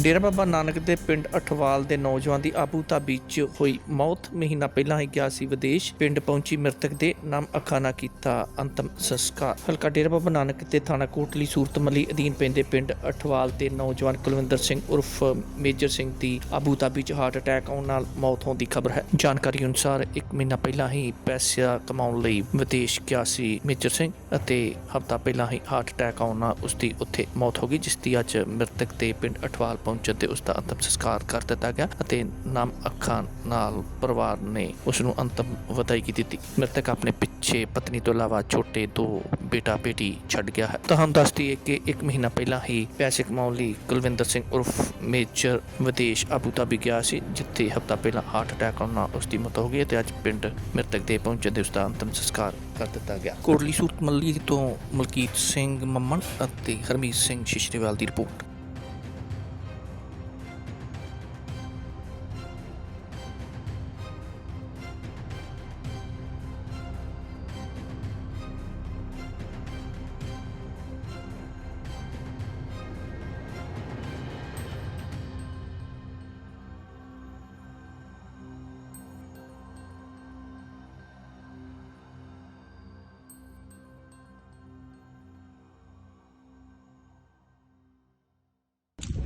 ਡੇਰਾ ਬਾਬਾ ਨਾਨਕ ਦੇ ਪਿੰਡ ਅਠਵਾਲ ਦੇ ਨੌਜਵਾਨ ਦੀ ਆਬੂ ਧਾਬੀ 'ਚ ਹੋਈ ਮੌਤ। ਮਹੀਨਾ ਪਹਿਲਾਂ ਹੀ ਗਿਆ ਸੀ ਵਿਦੇਸ਼। ਪਿੰਡ ਪਹੁੰਚੀ ਮ੍ਰਿਤਕ ਦੇ ਨਾਮ ਅਖਾਨਾ ਕੀਤਾ ਅੰਤਮ ਸੰਸਕਾਰ। ਹਲਕਾ ਡੇਰਾ ਬਾਬਾ ਨਾਨਕ ਤੇ ਥਾਣਾ ਕੋਟਲੀ ਸੂਰਤ ਅਧੀਨ ਪੈਂਦੇ ਪਿੰਡ ਅਠਵਾਲ ਦੇ ਨੌਜਵਾਨ ਕੁਲਵਿੰਦਰ ਸਿੰਘ ਉਰਫ ਮੇਜਰ ਸਿੰਘ ਦੀ ਆਬੂ ਧਾਬੀ 'ਚ ਹਾਰਟ ਅਟੈਕ ਆਉਣ ਨਾਲ ਮੌਤ ਹੋਣ ਦੀ ਖਬਰ ਹੈ। ਜਾਣਕਾਰੀ ਅਨੁਸਾਰ ਇੱਕ ਮਹੀਨਾ ਪਹਿਲਾਂ ਹੀ ਪੈਸਾ ਕਮਾਉਣ ਲਈ ਵਿਦੇਸ਼ ਗਿਆ ਸੀ ਮੇਜਰ ਸਿੰਘ ਅਤੇ ਹਫ਼ਤਾ ਪਹਿਲਾਂ ਹੀ ਹਾਰਟ ਅਟੈਕ ਆਉਣ ਨਾਲ ਉਸ ਦੀ ਉੱਥੇ ਮੌਤ ਹੋ ਗਈ, ਜਿਸ ਦੀ ਅੱਜ ਮ੍ਰਿਤਕ ਦੇ ਪਿੰਡ ਅਠਵਾਲ ਪਹੁੰਚਣ ਤੇ ਉਸ ਦਾ ਅੰਤਮ ਸੰਸਕਾਰ ਕਰ ਦਿੱਤਾ ਗਿਆ ਅਤੇ ਨਾਮ ਅੱਖਾਂ ਨਾਲ ਪਰਿਵਾਰ ਨੇ ਉਸ ਨੂੰ ਅੰਤਮ ਵਧਾਈ ਦਿੱਤੀ। ਮ੍ਰਿਤਕ ਆਪਣੇ ਪਿੱਛੇ ਪਤਨੀ ਤੋਂ ਇਲਾਵਾ ਛੋਟੇ ਦੋ ਬੇਟਾ ਬੇਟੀ ਛੱਡ ਗਿਆ ਹੈ। ਤੁਹਾਨੂੰ ਦੱਸ ਦਈਏ ਕਿ ਇੱਕ ਮਹੀਨਾ ਪਹਿਲਾਂ ਹੀ ਪੈਸੇ ਕਮਾਉਣ ਲਈ ਕੁਲਵਿੰਦਰ ਸਿੰਘ ਉਰਫ ਮੇਜਰ ਵਿਦੇਸ਼ ਆਬੂ ਧਾਬੀ ਗਿਆ ਸੀ, ਜਿੱਥੇ ਹਫ਼ਤਾ ਪਹਿਲਾਂ ਹਾਰਟ ਅਟੈਕ ਆਉਣ ਨਾਲ ਉਸ ਦੀ ਮੌਤ ਹੋ ਗਈ ਤੇ ਅੱਜ ਪਿੰਡ ਮ੍ਰਿਤਕ ਦੇ ਪਹੁੰਚਣ ਤੇ ਉਸ ਦਾ ਅੰਤਮ ਸੰਸਕਾਰ ਕਰ ਦਿੱਤਾ ਗਿਆ। ਕੋਟਲੀ ਸੂਤ ਮੱਲੀ ਤੋਂ ਮਲਕੀਤ ਸਿੰਘ ਮੰਮਣ ਅਤੇ ਹਰਮੀਤ ਸਿੰਘ ਸ਼ਿਸ਼ਰੀਵਾਲ ਦੀ ਰਿਪੋਰਟ।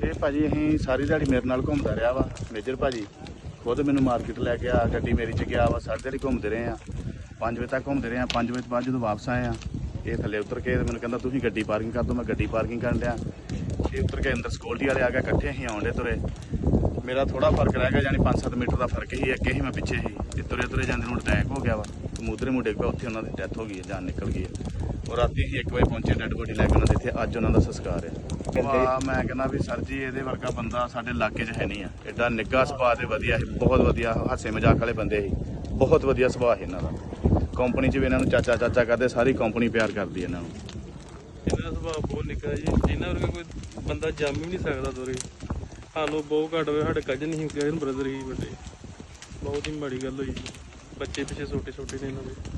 ਇਹ ਭਾਜੀ ਅਸੀਂ ਸਾਰੀ ਦਿਹਾੜੀ ਮੇਰੇ ਨਾਲ ਘੁੰਮਦਾ ਰਿਹਾ ਵਾ, ਮੇਜਰ ਭਾਜੀ। ਖੁਦ ਮੈਨੂੰ ਮਾਰਕੀਟ ਲੈ ਕੇ ਆ, ਗੱਡੀ ਮੇਰੀ ਚ ਗਿਆ ਵਾ ਸਾਰੀ ਦਿਹਾੜੀ ਘੁੰਮਦੇ ਰਹੇ ਆ। 5 ਵਜੇ ਤੱਕ ਘੁੰਮਦੇ ਰਹੇ ਆ 5 ਵਜੇ ਤੋਂ ਬਾਅਦ ਜਦੋਂ ਵਾਪਸ ਆਏ ਆ, ਇਹ ਥੱਲੇ ਉਤਰ ਕੇ ਮੈਨੂੰ ਕਹਿੰਦਾ, ਤੁਸੀਂ ਗੱਡੀ ਪਾਰਕਿੰਗ ਕਰ ਦਿਓ, ਮੈਂ ਗੱਡੀ ਪਾਰਕਿੰਗ ਕਰਨ ਲਿਆ ਇਹ ਉਤਰ ਕੇ ਅੰਦਰ ਸਕਿਉਰਟੀ ਵਾਲੇ ਆ ਗਏ, ਇਕੱਠੇ ਅਸੀਂ ਆਉਂਦੇ ਤੁਰੇ। ਮੇਰਾ ਥੋੜਾ ਫ਼ਰਕ ਰਹਿ ਗਿਆ, ਯਾਨੀ 5-7 ਮੀਟਰ ਦਾ ਫ਼ਰਕ ਹੀ ਅੱਗੇ ਹੀ ਮੈਂ ਪਿੱਛੇ ਹੀ ਤੇ ਤੁਰੇ ਤੁਰੇ ਜਾਂਦੇ ਨੂੰ ਅਟੈਕ ਹੋ ਗਿਆ ਵਾ। ਸਮੁੰਦਰੇ ਮੁੰਡੇ ਕੋਲ ਉੱਥੇ ਉਹਨਾਂ ਦੀ ਡੈਥ ਹੋ ਗਈ ਹੈ, ਜਾਨ ਨਿਕਲ ਗਈ ਹੈ। ਔਰ ਰਾਤੀ ਹੀ 1 ਵਜੇ ਪਹੁੰਚੇ ਡੈਡ ਬੋਡੀ ਲੈ ਕੇ ਉਹਨਾਂ ਦੇ ਇੱਥੇ। ਅੱਜ ਉਹਨਾਂ ਦਾ ਸੰਸਕਾਰ ਹੈ। ਵਾਹ ਮੈਂ ਕਹਿੰਦਾ ਵੀ ਸਰ ਜੀ ਇਹਦੇ ਵਰਗਾ ਬੰਦਾ ਸਾਡੇ ਇਲਾਕੇ 'ਚ ਹੈ ਨਹੀਂ ਆ। ਐਡਾ ਨਿੱਘਾ ਸੁਭਾਅ ਤੇ ਵਧੀਆ ਸੀ ਬਹੁਤ ਵਧੀਆ ਹਾਸੇ ਮਜ਼ਾਕ ਵਾਲੇ ਬੰਦੇ ਸੀ। ਬਹੁਤ ਵਧੀਆ ਸੁਭਾਅ ਸੀ ਇਹਨਾਂ ਦਾ। ਕੰਪਨੀ 'ਚ ਵੀ ਇਹਨਾਂ ਨੂੰ ਚਾਚਾ ਚਾਚਾ ਕਰਦੇ ਸਾਰੀ ਕੰਪਨੀ ਪਿਆਰ ਕਰਦੀ ਹੈ ਇਹਨਾਂ ਨੂੰ। ਇਹਨਾਂ ਦਾ ਸੁਭਾਅ ਬਹੁਤ ਨਿੱਕਾ ਜੀ। ਇਹਨਾਂ ਵਰਗਾ ਕੋਈ ਬੰਦਾ ਜੰਮ ਵੀ ਨਹੀਂ ਸਕਦਾ ਦੋਰੇ। ਸਾਨੂੰ ਬਹੁਤ ਘੱਟ ਹੋਇਆ ਸਾਡੇ ਕਜ਼ਨ ਹੀ ਕਜ਼ਨ ਬ੍ਰਦਰ ਹੀ ਵੱਡੇ। ਬਹੁਤ ਹੀ ਮਾੜੀ ਗੱਲ ਹੋਈ। ਬੱਚੇ ਪਿੱਛੇ ਛੋਟੇ ਛੋਟੇ ਨੇ ਇਹਨਾਂ ਦੇ।